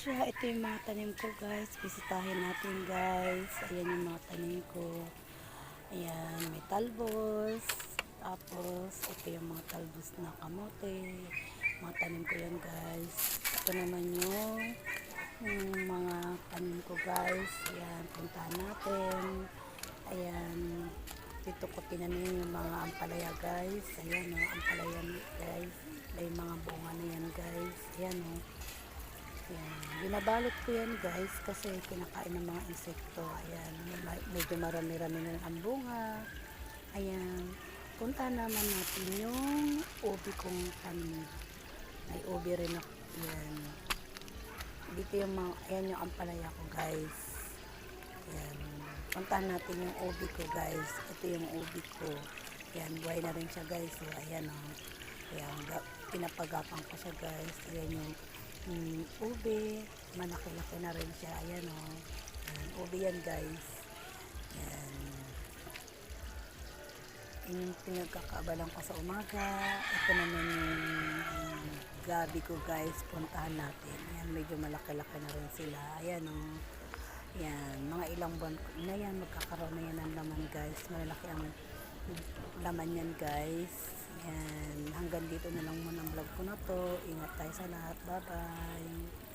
siya. Ito yung mga tanim ko guys. Bisitahin natin guys. Ayan yung mga tanim ko. Ayan, may talbos. Tapos, ito yung mga talbos na kamote. Mga tanim ko yan guys. Ito naman yung, yung mga tanim ko guys. Ayan, puntahan natin. Ayan, dito ko tinanim yung mga ampalaya guys. Ayan o, ampalaya guys. May mga bunga na yan guys. Ayan o. Ayan. Binabalot ko yan guys kasi kinakain ng mga insekto. Ayan. Medyo marami-rami na ang bunga. Ayan. Punta naman natin yung ubi kong tanim. May ubi rin ako. Ayan. Dito yung mga, ayan yung ampalaya ko guys. Ayan. Puntahan natin yung ubi ko guys. Ito yung ubi ko. Ayan, buhay na rin siya guys. So, ayan o. Ayan, ga- pinapagapang ko siya guys. Ayan yung mm, ubi. Malaki-laki na rin siya. Ayan o. Ayan, ubi yan guys. Ayan. Yung pinagkakaabalan ko sa umaga. Ito naman yung um, gabi ko guys. Puntahan natin. Ayan, medyo malaki-laki na rin sila. Ayan o. Yan, mga ilang buwan na yan, magkakaroon na yan ng laman guys. Malaki ang laman yan guys. Yan, hanggang dito na lang muna ang vlog ko na to. Ingat tayo sa lahat. Bye-bye.